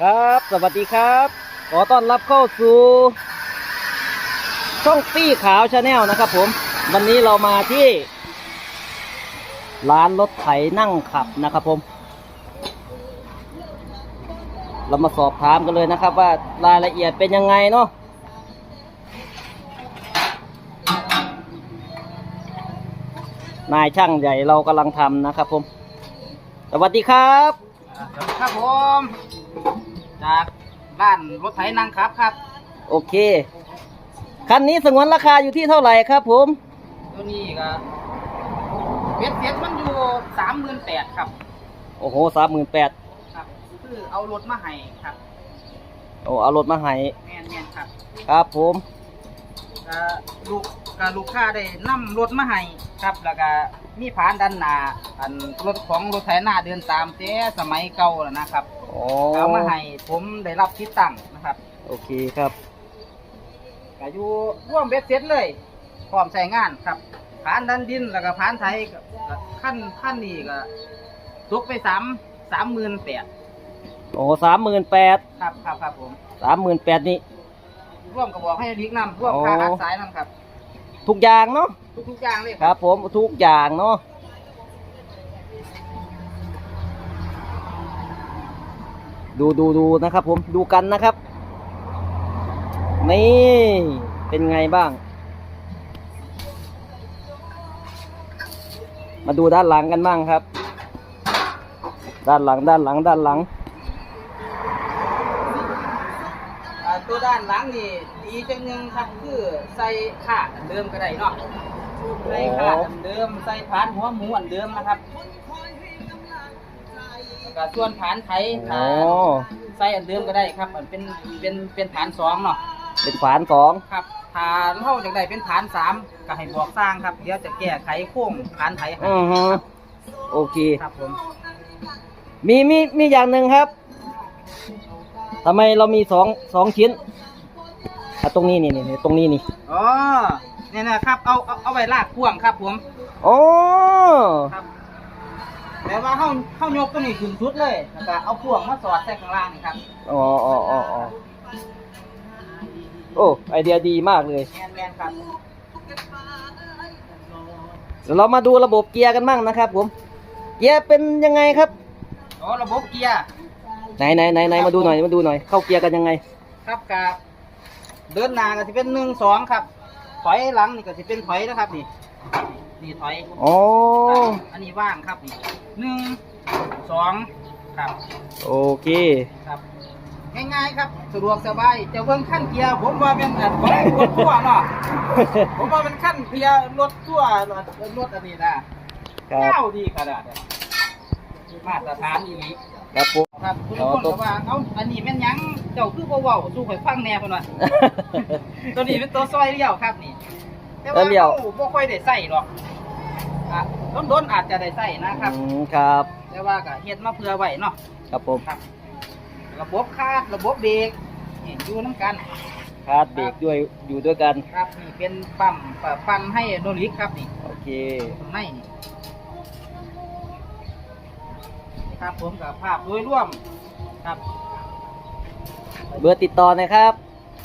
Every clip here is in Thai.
ครับ สวัสดีครับ ขอต้อนรับเข้าสู่ ช่องปี้ขาวชาแนลนะครับผม วันนี้เรามาที่ ร้านรถไถนั่งขับนะครับผม เรามาสอบถามกันเลยนะครับ ว่ารายละเอียดเป็นยังไงเนาะนายช่างใหญ่เรากำลังทำนะครับผม สวัสดีครับสวัสดีครับผม จากบ้านรถไถนางครับครับ โอเค คันนี้สงวนราคาอยู่ที่เท่าไหร่ครับผม ตัวนี้ก็เบ็ดเสร็จมันอยู่สามหมื่นแปดครับ โอ้โหสามหมื่นแปดครับ คือเอารถมาให้ครับ โอ้เอารถมาให้แม่นแม่นครับครับผมก็ลูกก็ลูกค้าได้นํรถมาให้ครับ แล้วก็มีผานด้านหน้าอันรถของรถไถนาเดินตามแต่สมัยเก่าแล้วนะครับ โอ้เอามาให้ผมได้รับที่ตั้งนะครับโอเคครับก็อยู่ร่วมเบ็ดเสร็จเลยพร้อมใช้งานครับผานดันดินแล้วก็ผานไทยก็ก็ขั้นขั้นนี้ก็ตกไปสามสามหมื่นแปดโอ้สามหมื่นแปดครับครับครับผมสามหมื่นแปดนี่ร่วมกับบอกให้ลิกน้ำร่วมโอ้ค่าอัดสายน้ำครับ ทุกอย่างเนาะทุกทุกๆอย่างเลยครับผมทุกอย่างเนาะ ดูดูดูนะครับผมดูกันนะครับ นี่ เป็นไงบ้าง มาดูด้านหลังกันบ้างครับ ด้านหลังด้านหลังด้านหลังอ่าตัวด้านหลังนี่ดีจังหนึงครับคือใส่ขาดอันเดิมก็ได้เนาะใส่ขาดอันเดิมใส่ผานหัวหมูอันเดิมนะครับ แล้วก็ส่วนผานไทยโอ้ถ้าใส่อันเดิมก็ได้ครับอันเป็นเป็นเป็นผานสองเนาะเป็นฝานสองครับถ้าเราอยากได้เป็นฐานสามก็ให้บอกสร้างครับเดี๋ยวจะแก้ไขโค้งฐานไถให้อือฮึโอเค ครับผมมีมีมีอย่างหนึ่งครับทำไมเรามีสองสองชิ้นอะตรงนี้นี่นี่นี่ตรงนี้นี่อ๋อเนี่ยนะครับเอาเอาเอาไว้ลากพ่วงครับผม โอ้ ครับ แต่ว่าเขาเขายกตัวนี้ขึ้นสุดเลยแล้วก็เอาพ่วงมาสอดใส่ข้างล่างนี่ครับอ๋ออ๋ออ๋ออ๋อโอ้ไอเดียดีมากเลย แมนแมนครับเดี๋ยวเรามาดูระบบเกียร์กันบ้างนะครับ ผม เกียร์เป็นยังไงครับ อ๋อระบบเกียร์ไหนไหนไหนไหนมาดูหน่อยมาดูหน่อยเข้าเกียร์กันยังไง ครับกับเดินหน้าก็จะเป็นหนึ่งสองครับ ถอยหลังนี่ก็จะเป็นถอยนะครับนี่ นี่ถอยอ๋ออันนี้ว่างครับนี่หนึ่งสองครับโอเคครับ ง่ายๆครับสะดวกสบายเจ้าเพิ่งขั้นเกียร์ผมว่าเป็นแบบรถทั่วร์เนาะผมว่าเป็นขั้นเกียร์รถทั่วร์รถรถอันนี้นะครับเก้าดีขนาดนี้มาตรฐานอีนี้ครับผมครับคุณอ๋อคนตบกอกว่าเอ้าอันนี้แม่นหยังเจ้าคือบ่เว้าสู้ข่อยฟังแหน่เพิ่นว่าตัวนี้เป็นตัวซอยเลี้ยวครับนี่แต่เออเลี้ยวราบ่ค่อยได้ใส่หรอก อะต้นๆอาจจะได้ใส่นะครับ อืมครับ แต่ว่าก็เฮ็ดมาเพื่อไว้เนาะครับผมครับ ระบบคาดระบบเบรกนี่อยู่น้ำกัน คาร์ดเบรกด้วยอยู่ด้วยกัน ครับนี่เป็นปั๊มปะปั๊มให้โนลิกครับนี่โอเคตรงในนี่ครับผมกับภาพโดยรวมครับ เบอร์ติดต่อหนะครับ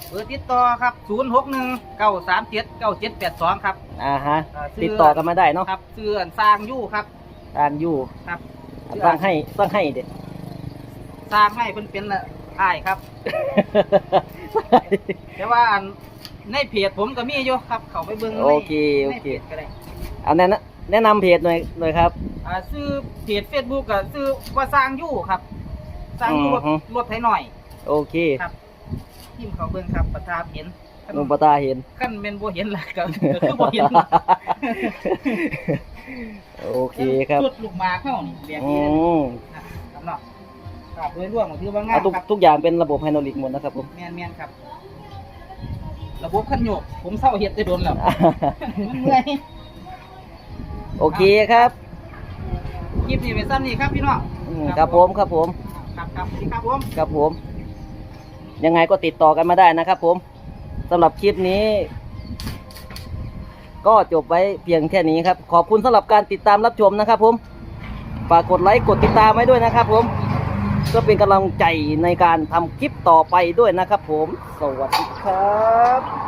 เบอร์ติดต่อครับ 0 6 1 9 3 7 9 7 8 2 ครับอ่าฮะอ่าชื่อติดต่อกันมาได้เนาะครับชื่ออันสร้างอยู่ครับทางอยู่ครับอะสร้างให้สร้างให้เด็ด สร้างให้เพิ่นเป็นละอ้ายครับ แต่ว่าอันในเพจผมก็มีอยู่ครับ เขาไปเบิ่งในโอเคโอในเค พจก็ได้เอาแนะนำแนะนำเพจหน่อยหน่อยครับ อ่าซื้อเพจเฟซบุ๊กก็ซื้อว่าสร้างอยู่ครับ สร้างอยู่รถอือฮึ รถไถหน่อย โอเค ครับ ทีมเขาเบิ่งครับประทาบเห็นขั้นนุปตาเห็น ขั้นเป็นบ่เห็นแล้วก็ก็คือบ่เห็นโอเคครับจุดลูกหมากเข้านี่แบบอืนี้มครับเนาะครับโดยรวมก็ถือว่างาเอามทุกครับทุกอย่างเป็นระบบไฮดรอลิกหมดนะครับผม แม่นแม่นครับ ระบบขันโยก ผมเศร้าเฮ็ดได้โดนแล้วมันเมื่อย โอเคครับคลิปนี้ไปซ้ำนี่ครับพี่น้องอืมครับผมครับผม ครับครับสวัสดีครับผม ครับผม ยังไงก็ติดต่อกันมาได้นะครับผมสำหรับคลิปนี้ ก็จบไว้เพียงแค่นี้ครับ ขอบคุณสำหรับการติดตามรับชมนะครับผมฝากกดไลค์กดติดตามไว้ด้วยนะครับผมเพื่อเป็นกำลังใจในการทำคลิปต่อไปด้วยนะครับผม สวัสดีครับ